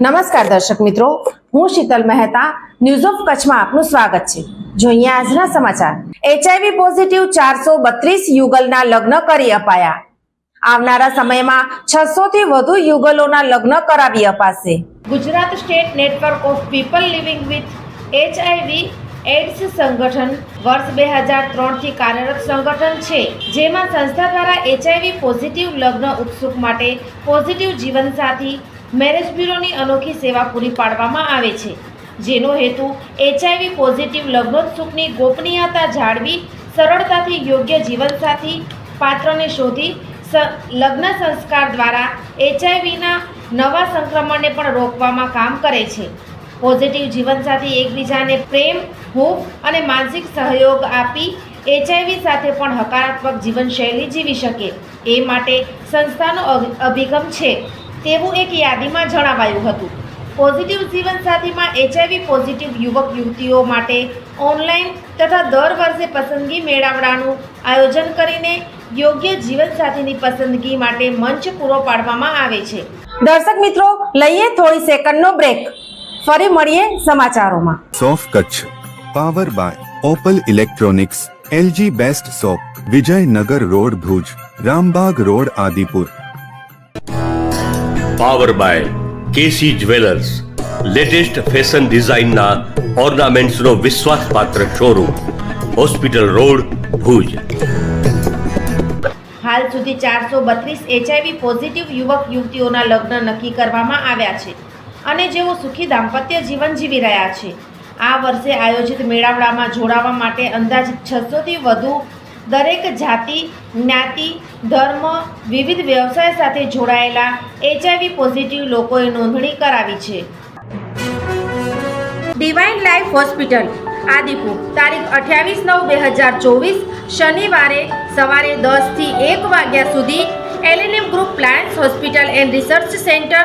નમસ્કાર દર્શક મિત્રો, હું શીતલ મહેતા ન્યૂઝ ઓફ કચ્છમાં આપનું સ્વાગત છે. જોઈએ આજના સમાચાર એચઆઈવી પોઝિટિવ ચારસો બત્રીસ યુગલના લગ્ન કરી અપાયા. આવનારા સમયમાં છસો થી વધુ યુગલોના લગ્ન કરાવી અપાશે. Gujarat state network of people living with HIV AIDS સંગઠન વર્ષ બે હજાર ત્રણથી કાર્યરત સંગઠન છે, જેમાં સંસ્થા દ્વારા એચઆઈવી પોઝિટિવ લગ્ન ઉત્સુક માટે પોઝિટિવ જીવનસાથી મેરેજ બ્યુરોની અનોખી સેવા પૂરી પાડવામાં આવે છે. જેનો હેતુ એચઆઈવી પોઝિટિવ લગ્નોત્સુકની ગોપનીયતા જાળવી, સરળતાથી યોગ્ય જીવનસાથી પાત્રને શોધી લગ્ન સંસ્કાર દ્વારા એચઆઈવીના નવા સંક્રમણને પણ રોકવામાં કામ કરે છે. પોઝિટિવ જીવનસાથી એકબીજાને પ્રેમ, હૂફ અને માનસિક સહયોગ આપી એચઆઈવી સાથે પણ હકારાત્મક જીવનશૈલી જીવી શકે. એ માટે સંસ્થાનો અભિ- અભિગમ છે. તેવું એક યાદીમાં જણાવાયું હતું. પોઝિટિવ જીવનસાથીમાં એચઆઈવી પોઝિટિવ યુવક યુવતીઓ માટે ઓનલાઈન તથા દર વર્ષે પસંદગી મેળાવડાનું આયોજન કરીને યોગ્ય જીવનસાથીની પસંદગી માટે મંચ પૂરો પાડવામાં આવે છે. દર્શક મિત્રો લઈએ થોડી સેકન્ડનો બ્રેક ફરી મળીએ સમાચારોમાં. સોફ Kutch power by opal electronics LG best shop Vijaynagar road Bhuj Rambagh road Adipur. Power by KC jewellers latest fashion ડિઝાઇનના ઓર્નામેન્ટ્સનો વિશ્વાસપાત્ર શોરૂમ હોસ્પિટલ રોડ ભુજ હાલ સુધી ચારસો બત્રીસ એચઆઈવી પોઝિટિવ યુવક યુવતીઓના લગ્ન નક્કી કરવામાં આવ્યા છે અને જેઓ સુખી દાંપત્ય જીવન જીવી રહ્યા છે. આ વર્ષે આયોજિત મેળાવડામાં જોડાવા માટે અંદાજિત છસોથી વધુ દરેક જાતિ, જ્ઞાતિ, ધર્મ, વિવિધ વ્યવસાય સાથે જોડાયેલા એચઆઈવી પોઝિટિવ લોકોએ નોંધણી કરાવી છે. ડિવાઇન લાઈફ હોસ્પિટલ આદિપુર, તારીખ અઠ્યાવીસ નવ બે હજાર ચોવીસ, શનિવારે સવારે દસથી એક વાગ્યા સુધી LNM group plans hospital and research centre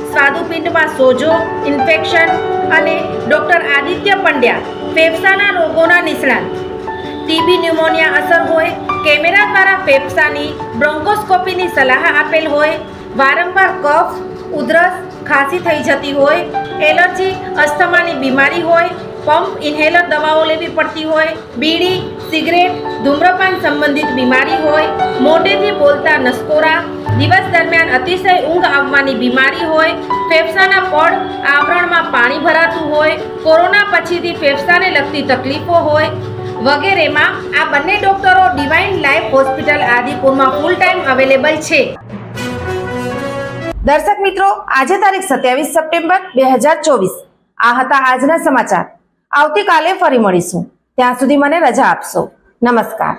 સ્વાદુપિંડમાં સોજો, ઇન્ફેક્શન અને ડૉક્ટર આદિત્ય પંડ્યા ફેફસાના રોગોના નિષ્ણાત. ટીબી ન્યુમોનિયા અસર હોય, કેમેરા દ્વારા ફેફસાની બ્રોન્કોસ્કોપીની સલાહ આપેલ હોય, વારંવાર કફ, ઉધરસ ખાંસી થઈ જતી હોય, એલર્જી, અસ્થમાની બીમારી હોય, પંપ ઇન્હેલર દવાઓ લેવી પડતી હોય, બીડી, સિગરેટ, ધૂમ્રપાન સંબંધિત બીમારી હોય, મોઢેથી બોલતા નસકોરા દિવસ દરમિયાન અતિશય ઊંઘ આવવાની બીમારી હોય, ફેફસાના પડ, આવરણમાં પાણી ભરાતું હોય, કોરોના પછીથી ફેફસાને લગતી તકલીફો હોય વગેરેમાં આ બંને ડોક્ટરો ડિવાઇન લાઈફ હોસ્પિટલ આદિપુરમાં ફૂલ ટાઈમ અવેલેબલ છે. દર્શક મિત્રો, આજે તારીખ સત્યાવીસ સપ્ટેમ્બર બે હજાર ચોવીસ. આ હતા આજના સમાચાર. આવતીકાલે ફરી મળીશું. ત્યાં સુધી મને રજા આપશો. નમસ્કાર.